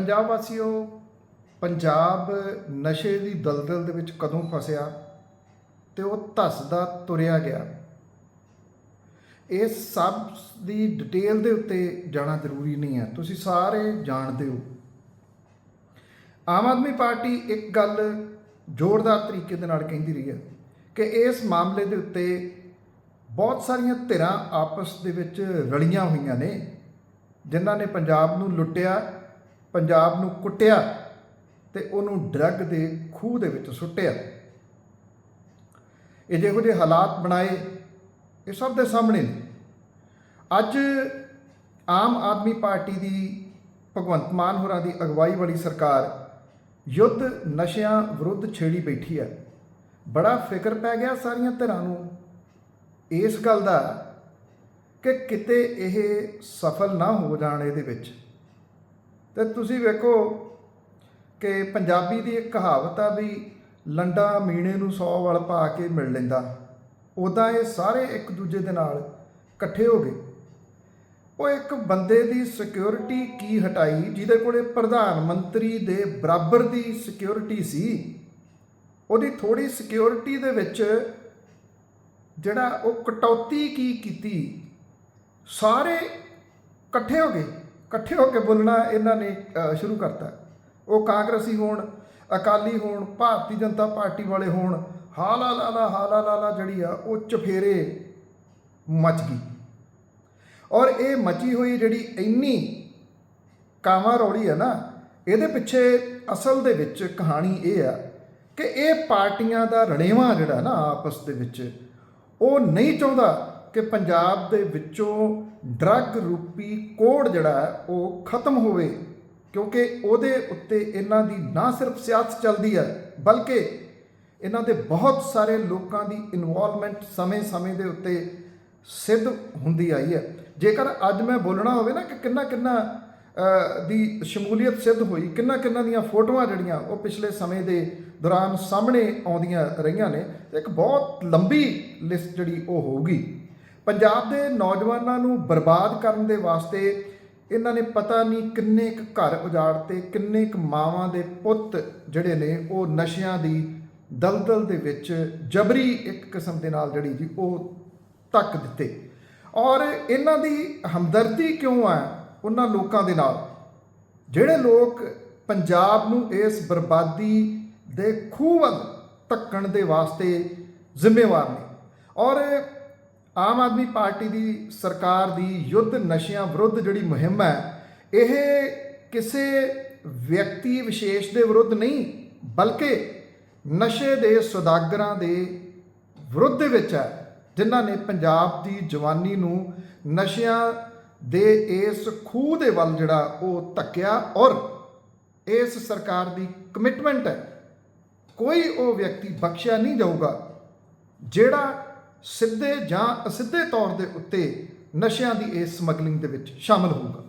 ਪੰਜਾਬ ਵਾਸੀਓ, ਪੰਜਾਬ ਨਸ਼ੇ ਦੀ ਦਲਦਲ ਦੇ ਵਿੱਚ ਕਦੋਂ ਫਸਿਆ ਤੇ ਉਹ ਧੱਸਦਾ ਤੁਰਿਆ ਗਿਆ। ਇਸ ਸਭ ਦੀ ਡਿਟੇਲ ਦੇ ਉੱਤੇ ਜਾਣਾ ਜ਼ਰੂਰੀ ਨਹੀਂ ਹੈ। ਤੁਸੀਂ ਸਾਰੇ ਜਾਣਦੇ ਹੋ। ਆਮ ਆਦਮੀ ਪਾਰਟੀ ਇੱਕ ਗੱਲ ਜ਼ੋਰਦਾਰ ਤਰੀਕੇ ਦੇ ਨਾਲ ਕਹਿੰਦੀ ਰਹੀ ਹੈ ਕਿ ਇਸ ਮਾਮਲੇ ਦੇ ਉੱਤੇ ਬਹੁਤ ਸਾਰੀਆਂ ਧਿਰਾਂ ਆਪਸ ਦੇ ਵਿੱਚ ਰਲੀਆਂ ਹੋਈਆਂ ਨੇ, ਜਿਨ੍ਹਾਂ ਨੇ ਪੰਜਾਬ ਨੂੰ ਲੁੱਟਿਆ ਪੰਜਾਬ ਨੂੰ ਕੁੱਟਿਆ ਤੇ ਉਹਨੂੰ ਡਰੱਗ ਦੇ ਖੂਹ ਦੇ ਵਿੱਚ ਸੁੱਟਿਆ। ਇਹ ਜਿਹੋ ਜਿਹੇ ਹਾਲਾਤ ਬਣਾਏ, ਇਹ ਸਭ ਦੇ ਸਾਹਮਣੇ ਨੇ। ਅੱਜ ਆਮ ਆਦਮੀ ਪਾਰਟੀ ਦੀ ਭਗਵੰਤ ਮਾਨ ਹੋਰਾਂ ਦੀ ਅਗਵਾਈ ਵਾਲੀ ਸਰਕਾਰ ਯੁੱਧ ਨਸ਼ਿਆਂ ਵਿਰੁੱਧ ਛੇੜੀ ਬੈਠੀ ਹੈ। ਬੜਾ ਫਿਕਰ ਪੈ ਗਿਆ ਸਾਰੀਆਂ ਧਿਰਾਂ ਨੂੰ ਇਸ ਗੱਲ ਦਾ ਕਿ ਕਿਤੇ ਇਹ ਸਫਲ ਨਾ ਹੋ ਜਾਣ ਇਹਦੇ ਵਿੱਚ। ਤੇ ਤੁਸੀਂ ਵੇਖੋ ਕਿ ਪੰਜਾਬੀ ਦੀ ਇੱਕ ਕਹਾਵਤ ਆ ਵੀ ਲੰਡਾ ਮੀਣੇ ਨੂੰ 100 ਵਲ ਪਾ ਕੇ ਮਿਲ ਲੈਂਦਾ। ਉਦਾਂ ਇਹ ਸਾਰੇ ਇੱਕ ਦੂਜੇ ਦੇ ਨਾਲ ਇਕੱਠੇ ਹੋ ਗਏ। ਉਹ ਇੱਕ ਬੰਦੇ ਦੀ ਸਿਕਿਉਰਿਟੀ ਕੀ ਹਟਾਈ, ਜਿਹਦੇ ਕੋਲੇ ਪ੍ਰਧਾਨ ਮੰਤਰੀ ਦੇ ਬਰਾਬਰ ਦੀ ਸਿਕਿਉਰਿਟੀ ਸੀ, ਉਹਦੀ ਥੋੜੀ ਸਿਕਿਉਰਿਟੀ ਦੇ ਵਿੱਚ ਜਿਹੜਾ ਉਹ ਕਟੌਤੀ ਕੀ ਕੀਤੀ, ਸਾਰੇ ਇਕੱਠੇ ਹੋ ਗਏ। ਇਕੱਠੇ ਹੋ ਕੇ ਬੋਲਣਾ ਇਹਨਾਂ ਨੇ ਸ਼ੁਰੂ ਕਰਤਾ। ਉਹ ਕਾਂਗਰਸੀ ਹੋਣ, ਅਕਾਲੀ ਹੋਣ, ਭਾਰਤੀ ਜਨਤਾ ਪਾਰਟੀ ਵਾਲੇ ਹੋਣ ਹਾਲਾ ਲਾਲਾ ਹਾਲਾ ਲਾਲਾ ਜਿਹੜੀ ਆ, ਉਹ ਚਫੇਰੇ ਮਚ ਗਈ। ਔਰ ਇਹ ਮਚੀ ਹੋਈ ਜਿਹੜੀ ਇੰਨੀ ਕਾਵਾਂ ਰੌਲੀ ਹੈ ਨਾ, ਇਹਦੇ ਪਿੱਛੇ ਅਸਲ ਦੇ ਵਿੱਚ ਕਹਾਣੀ ਇਹ ਆ ਕਿ ਇਹ ਪਾਰਟੀਆਂ ਦਾ ਰਣੇਵਾ ਜਿਹੜਾ ਨਾ ਆਪਸ ਦੇ ਵਿੱਚ, ਉਹ ਨਹੀਂ ਚਾਹੁੰਦਾ ਕਿ ਪੰਜਾਬ ਦੇ ਵਿੱਚੋਂ ਡਰੱਗ ਰੂਪੀ ਕੋੜ ਜਿਹੜਾ ਹੈ, ਉਹ ਖਤਮ ਹੋਵੇ, ਕਿਉਂਕਿ ਉਹਦੇ ਉੱਤੇ ਇਹਨਾਂ ਦੀ ਨਾ ਸਿਰਫ ਸਿਆਸਤ ਚੱਲਦੀ ਹੈ, ਬਲਕਿ ਇਹਨਾਂ ਦੇ ਬਹੁਤ ਸਾਰੇ ਲੋਕਾਂ ਦੀ ਇਨਵੋਲਵਮੈਂਟ ਸਮੇਂ-ਸਮੇਂ ਦੇ ਉੱਤੇ ਸਿੱਧ ਹੁੰਦੀ ਆਈ ਹੈ। ਜੇਕਰ ਅੱਜ ਮੈਂ ਬੋਲਣਾ ਹੋਵੇ ਨਾ ਕਿ ਕਿੰਨਾ ਕਿੰਨਾ ਦੀ ਸ਼ਮੂਲੀਅਤ ਸਿੱਧ ਹੋਈ ਕਿੰਨਾ ਕਿੰਨਾ ਦੀਆਂ ਫੋਟੋਆਂ ਜਿਹੜੀਆਂ ਉਹ ਪਿਛਲੇ ਸਮੇਂ ਦੇ ਦੌਰਾਨ ਸਾਹਮਣੇ ਆਉਂਦੀਆਂ ਰਹੀਆਂ ਨੇ ਇੱਕ ਬਹੁਤ ਲੰਬੀ ਲਿਸਟ ਜਿਹੜੀ ਉਹ ਹੋਊਗੀ। ਪੰਜਾਬ ਦੇ ਨੌਜਵਾਨਾਂ ਨੂੰ ਬਰਬਾਦ ਕਰਨ ਦੇ ਵਾਸਤੇ ਇਹਨਾਂ ਨੇ ਪਤਾ ਨਹੀਂ ਕਿੰਨੇ ਕੁ ਘਰ ਉਜਾੜਤੇ, ਕਿੰਨੇ ਕੁ ਮਾਵਾਂ ਦੇ ਪੁੱਤ ਜਿਹੜੇ ਨੇ ਉਹ ਨਸ਼ਿਆਂ ਦੀ ਦਲਦਲ ਦੇ ਵਿੱਚ ਜਬਰੀ ਇੱਕ ਕਿਸਮ ਦੇ ਨਾਲ ਜਿਹੜੀ ਜੀ ਉਹ ਧੱਕ ਦਿੱਤੇ। ਔਰ ਇਹਨਾਂ ਦੀ ਹਮਦਰਦੀ ਕਿਉਂ ਹੈ ਉਹਨਾਂ ਲੋਕਾਂ ਦੇ ਨਾਲ? ਜਿਹੜੇ ਲੋਕ ਪੰਜਾਬ ਨੂੰ ਇਸ ਬਰਬਾਦੀ ਦੇ ਖੂਹ ਵੱਲ ਧੱਕਣ ਦੇ ਵਾਸਤੇ ਜ਼ਿੰਮੇਵਾਰ ਨੇ। ਔਰ ਆਮ ਆਦਮੀ ਪਾਰਟੀ ਦੀ ਸਰਕਾਰ ਦੀ ਯੁੱਧ ਨਸ਼ਿਆਂ ਵਿਰੁੱਧ ਜਿਹੜੀ ਮੁਹਿੰਮ ਹੈ, ਇਹ ਕਿਸੇ ਵਿਅਕਤੀ ਵਿਸ਼ੇਸ਼ ਦੇ ਵਿਰੁੱਧ ਨਹੀਂ, ਬਲਕਿ ਨਸ਼ੇ ਦੇ ਸੁਦਾਗਰਾਂ ਦੇ ਵਿਰੁੱਧ ਦੇ ਵਿੱਚ ਹੈ, ਜਿਨ੍ਹਾਂ ਨੇ ਪੰਜਾਬ ਦੀ ਜਵਾਨੀ ਨੂੰ ਨਸ਼ਿਆਂ ਦੇ ਇਸ ਖੂਹ ਦੇ ਵੱਲ ਜਿਹੜਾ ਉਹ ਧੱਕਿਆ ਔਰ ਇਸ ਸਰਕਾਰ ਦੀ ਕਮਿਟਮੈਂਟ ਹੈ, ਕੋਈ ਉਹ ਵਿਅਕਤੀ ਬਖਸ਼ਿਆ ਨਹੀਂ ਜਾਊਗਾ, ਜਿਹੜਾ ਸਿੱਧੇ ਜਾਂ ਅਸਿੱਧੇ ਤੌਰ ਦੇ ਉੱਤੇ ਨਸ਼ਿਆਂ ਦੀ ਇਸ ਸਮਗਲਿੰਗ ਦੇ ਵਿੱਚ ਸ਼ਾਮਲ ਹੋਊਗਾ।